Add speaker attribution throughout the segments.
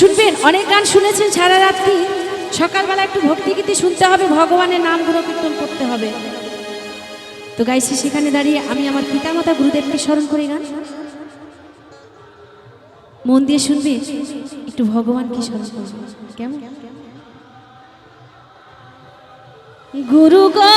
Speaker 1: শুনবেন, অনেক গান শুনেছেন সারা রাত্রি। সকালবেলা একটু ভক্তিগীতি শুনতে হবে, ভগবানের নামগুলো কীর্তন করতে হবে। তো গাইছি সেখানে দাঁড়িয়ে আমি আমার পিতামাতা গুরুদেবকে স্মরণ করি গান মন দিয়ে শুনবে, একটু ভগবানকে স্মরণ করবে। কেমন? গুরু গো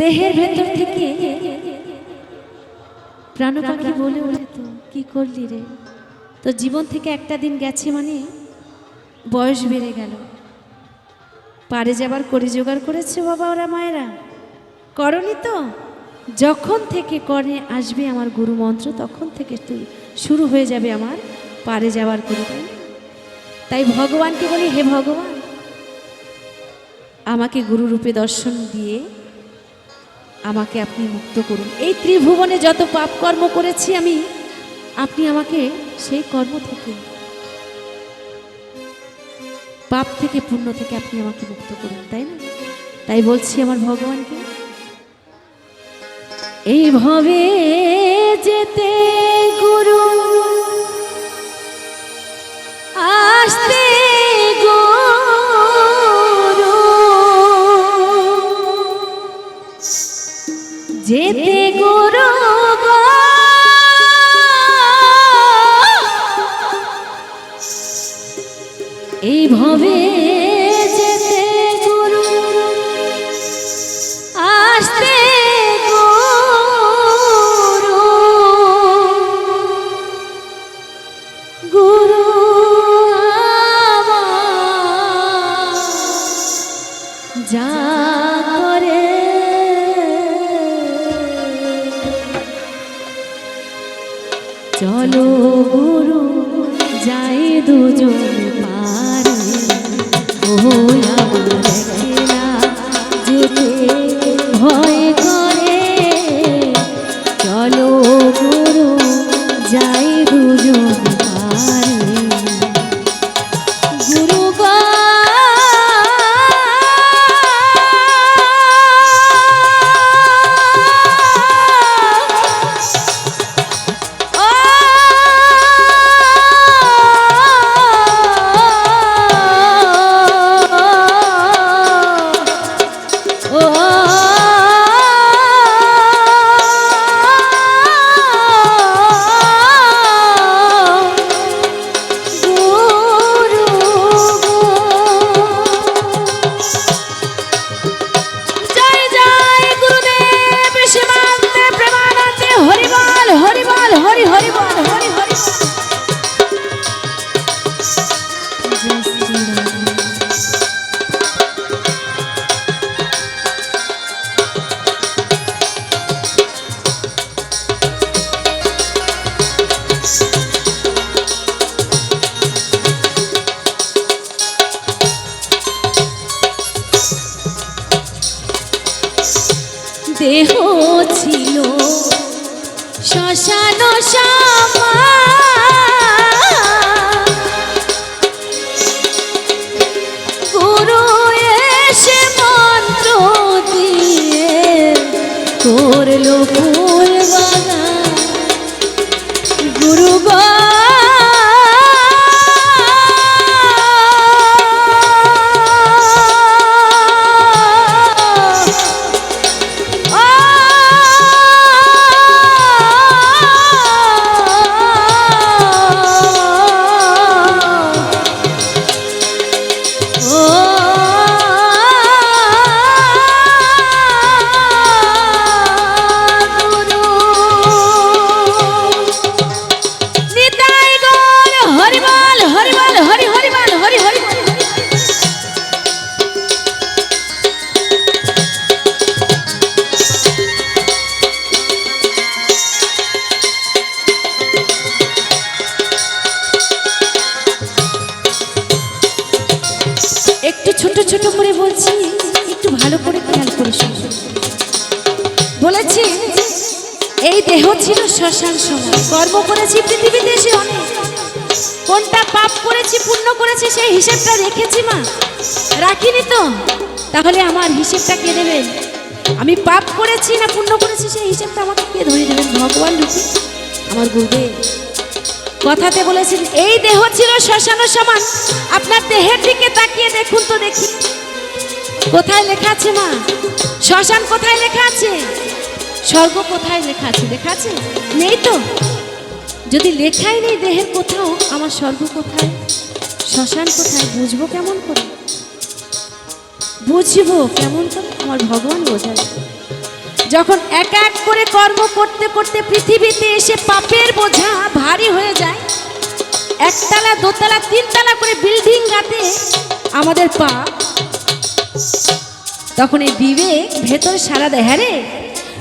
Speaker 1: দেহের ভেতর থেকে প্রাণ পাখি বলে ওঠে তো, কি করলি রে? তো জীবন থেকে একটা দিন গেছে মানে বয়স বেড়ে গেল। পারে যাবার, করে জোগাড় করেছে বাবা ওরা মায়েরা। করনি তো, যখন থেকে করে আসবে আমার গুরু মন্ত্র, তখন থেকে তুই শুরু হয়ে যাবে আমার পারে যাবার, করে তাই তাই ভগবানকে বলি, হে ভগবান, আমাকে গুরু রূপে দর্শন দিয়ে আমাকে আপনি মুক্ত করুন। এই ত্রিভুবনে যত পাপ কর্ম করেছি আমি, আপনি আমাকে সেই কর্ম থেকে, পাপ থেকে পূর্ণ থেকে আপনি আমাকে মুক্ত করুন, তাই না? তাই বলছি আমার ভগবানকে। এইভাবে যেতে এইভাবে যেতে গুরু আসতে গুরু গুরু যা করে। চলো গুরু যাই দুজন পারে। ভয় শ্মশান শ্যামা গুরু এসে মন্ত্র দিয়ে করল এই দেহ ছিল শ্মশান সময়। কর্ম করেছি পৃথিবীতে এসে অনেক। কোনটা পাপ করেছি, পুণ্য করেছি, সেই হিসেবটা রেখেছি মা। রাখিনি তো। তাহলে আমার হিসেবটা কে দেবেন আমি পাপ করেছি না পুণ্য করেছি, সেই হিসেবটা আমাকে কে ধরে দেবেন? ভগবান রূপী, আমার গুরুদেব। কথাতে বলেছেন, এই দেহ ছিল শ্মশানের সমান। আপনার দেহের দিকে তাকিয়ে দেখুন তো দেখি। কোথায় লেখা আছে মা? শ্মশান কোথায় লেখা আছে? স্বর্গ কোথায় লেখা আছে? লেখা আছে? নেই তো। যদি লেখাই নেই দেহের কোথাও, আমার স্বর্গ কোথায়? শ্মশান কোথায়? বুঝব কেমন করে? বুঝব কেমন করে? আমার ভগবান বোঝাবে যখন এক এক করে কর্ম করতে করতে পৃথিবীতে এসে পাপের বোঝা ভারী হয়ে যায়, একতলা, দোতলা, তিনতলা করে বিল্ডিং গাতে আমাদের পা, তখন এই বিবেক ভেতরে সারা দেয় হ্যাঁ রে?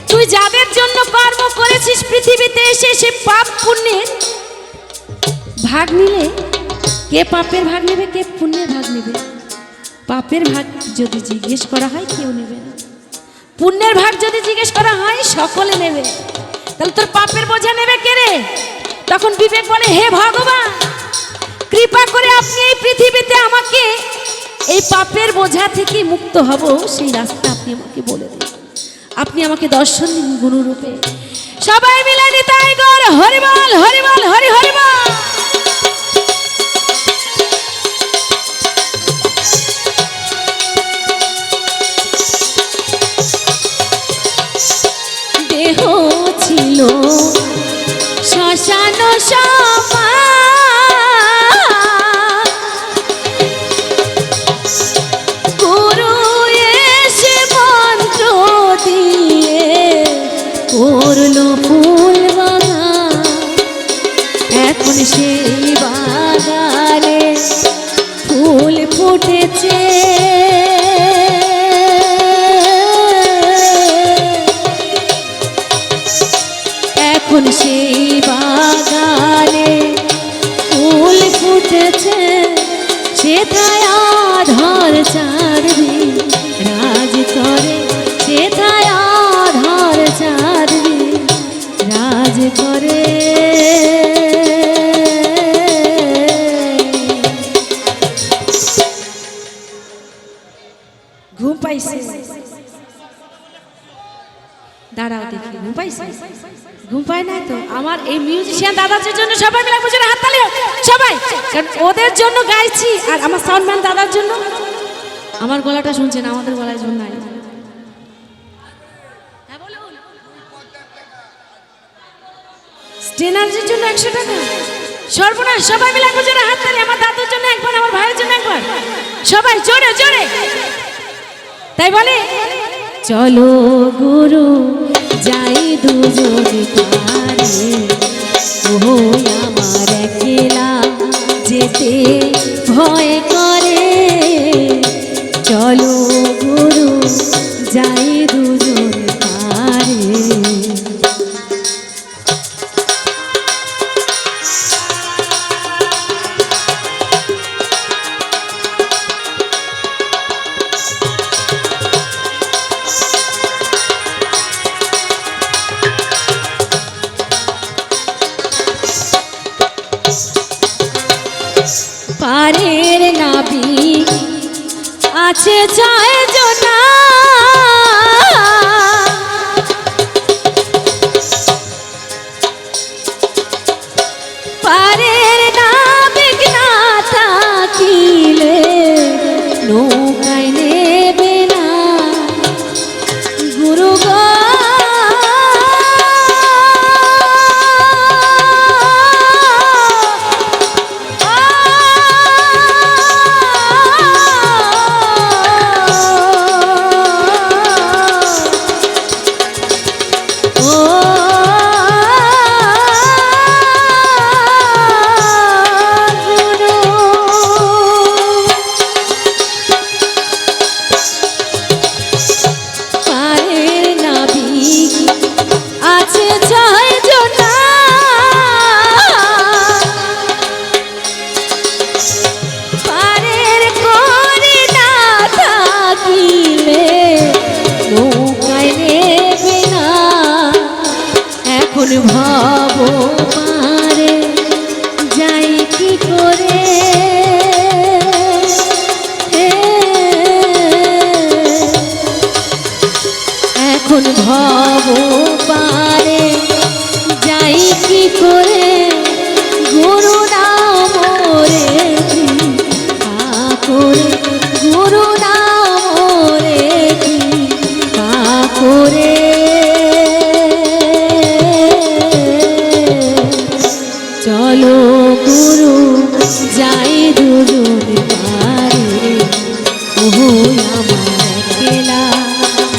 Speaker 1: তুই যাদের জন্য কর্ম করেছিস পৃথিবীতে এসে সে পাপ পুণ্যের ভাগ নিলে, কে পাপের ভাগ নেবে, কে পুণ্যের ভাগ নেবে? পাপের ভাগ যদি জিজ্ঞেস করা হয়, কেউ নেবে না। পুণ্যের ভাগ যদি জিজ্ঞেস করা হয়, সকলে নেবে। তাহলে তোর পাপের বোঝা নেবে কে রে? তখন বিবেক বলে, হে ভগবান, কৃপা করে আপনি এই পৃথিবীতে আমাকে এই পাপের বোঝা থেকে মুক্ত হব। সেই রাস্তা আপনি আমাকে বলে দিন। আপনি আমাকে দর্শন দিন গুরুরূপে সবাই মিলে নিতাই গর, হরিবল হরিবল, হরি, হরিবল। দেহ ছিল শ্মশান চারবি রাজ করে আধার চারবি রাজ করে। ঘুম পাইছে। আমার এই মিউজিশিয়ান দাদাদের জন্য সবাই মিলে বুঝে হাততালি হোক। সবাই, কারণ ওদের জন্য গাইছি, আর আমার সাউন্ডম্যান দাদার জন্য আমার গলাটা শুনছেন, আমাদের গলায় জন্য নাই। স্টেনার্জির জন্য একশো টাকা? সর্বনাশ, সবাই মিলে বুঝে হাততালি আমার দাদুর জন্য একবার, আমার ভাইয়ের জন্য একবার। সবাই, জোরে জোরে। তাই বলে, চলো গুরু, যাই দুজনে পারে। ও আমার একলা যেতে ভয় চলো গুরু যাই আছে amor.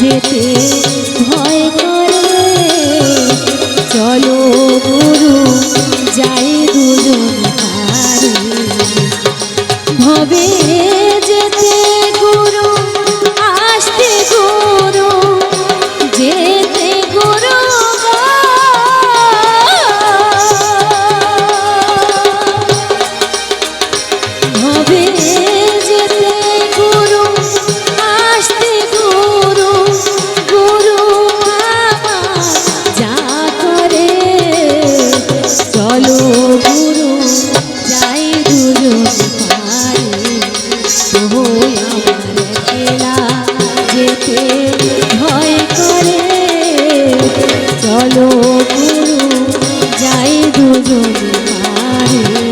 Speaker 1: যেতে চলো গুরু যাই দুজনে পারে।